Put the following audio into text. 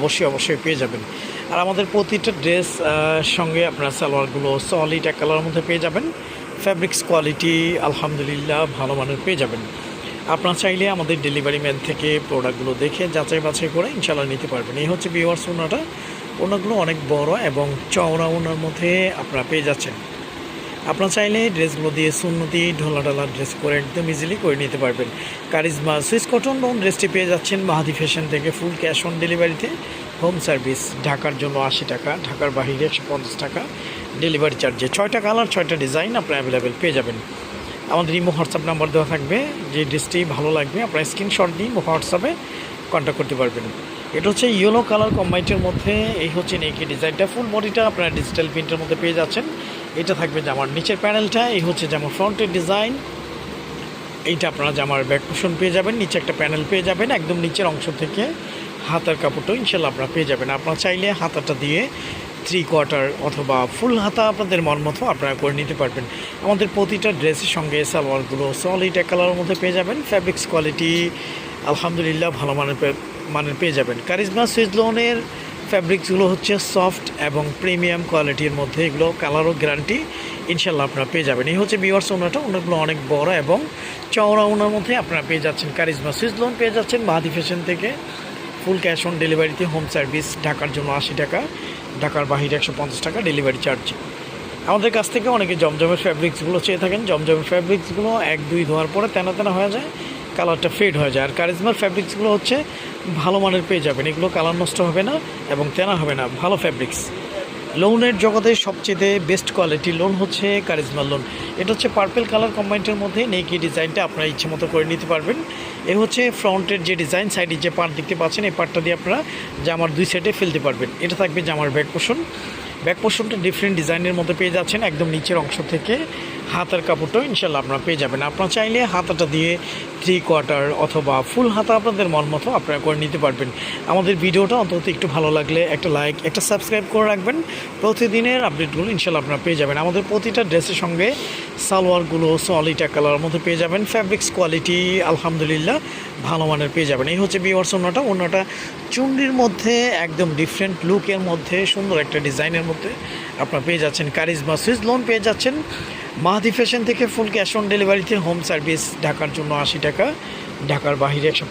অবশ্যই অবশ্যই পেয়ে যাবেন। আর আমাদের প্রতিটা ড্রেস সঙ্গে আপনার সালোয়ারগুলো সলিড এক কালারের মধ্যে পেয়ে যাবেন। ফ্যাব্রিক্স কোয়ালিটি আলহামদুলিল্লাহ, ভালো মানের পেয়ে যাবেন। আপনার চাইলে আমাদের ডেলিভারি ম্যান থেকে প্রোডাক্টগুলো দেখে যাচাই বাছাই করে ইনশাল্লাহ নিতে পারবেন। এই হচ্ছে বিওয়ার্স ওনাটা ওনাগুলো অনেক বড় এবং চওড়া ওনার মধ্যে আপনারা পেয়ে যাচ্ছেন। আপনারা চাইলে ড্রেসগুলো দিয়ে সুন্নতি ঢোলা ঢালা ড্রেস করে একদম ইজিলি করে নিতে পারবেন। কারিজমা, সুইস কটন লোন ড্রেসটি পেয়ে যাচ্ছেন মাহাদি ফ্যাশন থেকে ফুল ক্যাশ অন ডেলিভারিতে হোম সার্ভিস ঢাকার জন্য আশি টাকা, ঢাকার বাহিরে একশো পঞ্চাশ টাকা ডেলিভারি চার্জে ছয়টা কালার ছয়টা ডিজাইন আপনারা অ্যাভেলেবেল পেয়ে যাবেন। আমাদের ইমো হোয়াটসঅ্যাপ নাম্বার দেওয়া থাকবে, যে ড্রেসটি ভালো লাগবে, আপনার স্ক্রিনশট ইমো হোয়াটসঅ্যাপে কন্ট্যাক্ট করতে পারবেন। এটা হচ্ছে ইয়েলো কালার কম্বাইটের মধ্যে, এই হচ্ছে নেকি ডিজাইনটা ফুল বডিটা আপনারা ডিজিটাল প্রিন্টের মধ্যে পেয়ে যাচ্ছেন। এটা থাকবে জামার নিচের প্যানেলটা এই হচ্ছে জামার ফ্রন্টের ডিজাইন এইটা আপনারা জামার ব্যাক পোষণ পেয়ে যাবেন, নিচে একটা প্যানেল পেয়ে যাবেন, একদম নিচের অংশ থেকে হাতার কাপড়টা ইনশাল্লাহ আপনারা পেয়ে যাবেন। আপনারা চাইলে হাতাটা দিয়ে থ্রি কোয়ার্টার অথবা ফুল হাতা আপনাদের মন মতো আপনারা করে নিতে পারবেন। আমাদের প্রতিটা ড্রেসের সঙ্গে সালোয়ারগুলো সলিড এক কালারের মধ্যে পেয়ে যাবেন। ফ্যাব্রিক্স কোয়ালিটি আলহামদুলিল্লাহ ভালো মানের মানের পেয়ে যাবেন। কারিজমা সুইজ লোনের ফ্যাব্রিক্সগুলো হচ্ছে সফট এবং প্রিমিয়াম কোয়ালিটির মধ্যে এগুলো কালারও গ্যারান্টি ইনশাল্লাহ আপনারা পেয়ে যাবেন। এই হচ্ছে বিওয়ার্স ওনাটা, ওনাগুলো অনেক বড় এবং চওড়া ওনার মধ্যে আপনারা পেয়ে যাচ্ছেন। কারিজমা সুইজ লোন পেয়ে যাচ্ছেন মাহাদি ফ্যাশন থেকে। ফুল ক্যাশ অন ডেলিভারিতে হোম সার্ভিস ঢাকার জন্য আশি টাকা, ঢাকার বাহিরে একশো পঞ্চাশ টাকা ডেলিভারি চার্জ আমাদের কাছ থেকে অনেকে জমজমের ফ্যাব্রিক্সগুলো চেয়ে থাকেন। জমজমের ফ্যাব্রিক্সগুলো এক, দুই ধোয়ার পরে তেনা তেনা হয়ে যায়। কালারটা ফেড হয়ে যায়। আর কারিজমার ফ্যাব্রিক্সগুলো হচ্ছে ভালো মানের পেয়ে যাবেন। এগুলো কালার নষ্ট হবে না এবং তেনা হবে না। ভালো ফ্যাব্রিক্স। লোনের জগতে সবচেয়ে বেস্ট কোয়ালিটি লোন হচ্ছে কারিজমা লোন। এটা হচ্ছে পার্পেল কালার কম্বাইন্টের মধ্যে নেকি ডিজাইনটা আপনারা ইচ্ছে মতো করে নিতে পারবেন। এ হচ্ছে ফ্রন্টের যে ডিজাইন, সাইডে যে পার্ট দেখতে পাচ্ছেন, এই পার্টটা দিয়ে আপনারা জামার দুই সাইডে ফেলতে পারবেন। এটা থাকবে জামার ব্যাক পোষণ। ব্যাক পোর্শনটা ডিফারেন্ট ডিজাইনের মধ্যে পেয়ে যাচ্ছেন একদম নিচের অংশ থেকে। হাতার কাপড়টাও ইনশাল্লাহ আপনারা পেয়ে যাবেন। আপনারা চাইলে হাতাটা দিয়ে থ্রি কোয়ার্টার অথবা ফুল হাতা আপনাদের মন মতো আপনারা করে নিতে পারবেন। আমাদের ভিডিওটা অন্তত একটু ভালো লাগলে একটা লাইক একটা সাবস্ক্রাইব করে রাখবেন। প্রতিদিনের আপডেটগুলো ইনশাল্লাহ আপনারা পেয়ে যাবেন। আমাদের প্রতিটা ড্রেসের সঙ্গে সালোয়ারগুলো সলিটা কালার মধ্যে পেয়ে যাবেন। ফ্যাব্রিক্স কোয়ালিটি আলহামদুলিল্লাহ, ভালো মানের পেয়ে যাবেন। এই হচ্ছে বিওয়ার্স অন্যটা অন্যটা চুন্ডির মধ্যে একদম ডিফারেন্ট লুকের মধ্যে সুন্দর একটা ডিজাইনের মধ্যে আপনারা পেয়ে যাচ্ছেন কারিজমা সুইচ। লোন পেয়ে যাচ্ছেন মাহাদি ফ্যাশন থেকে ফুল ক্যাশ অন ডেলিভারিতে হোম সার্ভিস ঢাকার জন্য আশি টাকা, ঢাকার বাহিরে একশো